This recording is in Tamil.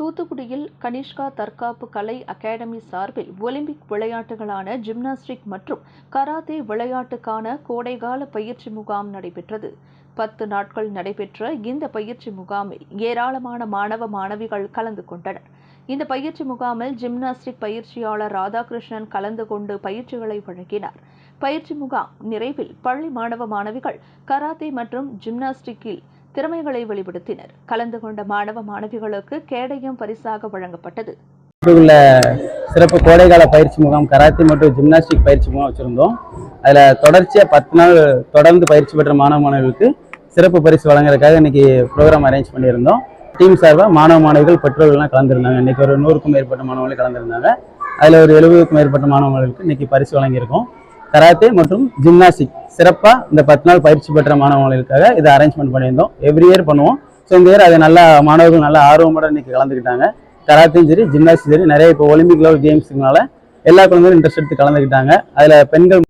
தூத்துக்குடியில் கனிஷ்கா தற்காப்பு கலை அகாடமி சார்பில் ஒலிம்பிக் விளையாட்டுகளான ஜிம்னாஸ்டிக் மற்றும் கராத்தே விளையாட்டுக்கான கோடைகால பயிற்சி முகாம் நடைபெற்றது. பத்து நாட்கள் நடைபெற்ற இந்த பயிற்சி முகாமில் ஏராளமான மாணவ மாணவிகள் கலந்து கொண்டனர். இந்த பயிற்சி முகாமில் ஜிம்னாஸ்டிக் பயிற்சியாளர் ராதாகிருஷ்ணன் கலந்து கொண்டு பயிற்சிகளை வழங்கினார். பயிற்சி முகாம் நிறைவில் பள்ளி மாணவ மாணவிகள் கராத்தே மற்றும் ஜிம்னாஸ்டிக்கில் திறமைகளை வெளிப்படுத்தினர். கலந்து கொண்ட மாணவ மாணவிகளுக்கு கேடயம் பரிசாக வழங்கப்பட்டது. உள்ள சிறப்பு கோடைகால பயிற்சி முகாம் கராத்தே மற்றும் ஜிம்னாஸ்டிக் பயிற்சி முகாம் வச்சுருந்தோம். அதில் தொடர்ச்சியாக பத்து நாள் தொடர்ந்து பயிற்சி பெற்ற மாணவ மாணவிகளுக்கு சிறப்பு பரிசு வழங்குறதுக்காக இன்னைக்கு ப்ரோக்ராம் அரேஞ்ச் பண்ணியிருந்தோம். டீம் சார்பாக மாணவ மாணவிகள் பெற்றோர்கள்லாம் கலந்துருந்தாங்க. இன்றைக்கி ஒரு நூறுக்கும் மேற்பட்ட மாணவர்கள் கலந்துருந்தாங்க. அதில் ஒரு எழுபதுக்கும் மேற்பட்ட மாணவர்களுக்கு இன்றைக்கி இன்னைக்கு பரிசு வழங்கியிருக்கோம். கராத்தே மற்றும் ஜிம்னாஸ்டிக். சிறப்பாக இந்த பத்து நாள் பயிற்சி பெற்ற மாணவர்களுக்காக இதை அரேஞ்ச்மெண்ட் பண்ணியிருந்தோம். எவ்ரி இயர் பண்ணுவோம். ஸோ இந்த இயர் அதை நல்லா மாணவர்கள் நல்லா ஆர்வமோட இன்னைக்கு கலந்துக்கிட்டாங்க. கராத்தையும் சரி ஜிம்னாஸ்டிக் சரி நிறைய இப்போ ஒலிம்பிக் லெவல் கேம்ஸுனால எல்லா குழந்தைகளும் இன்ட்ரெஸ்ட் எடுத்து கலந்துக்கிட்டாங்க. அதில் பெண்கள்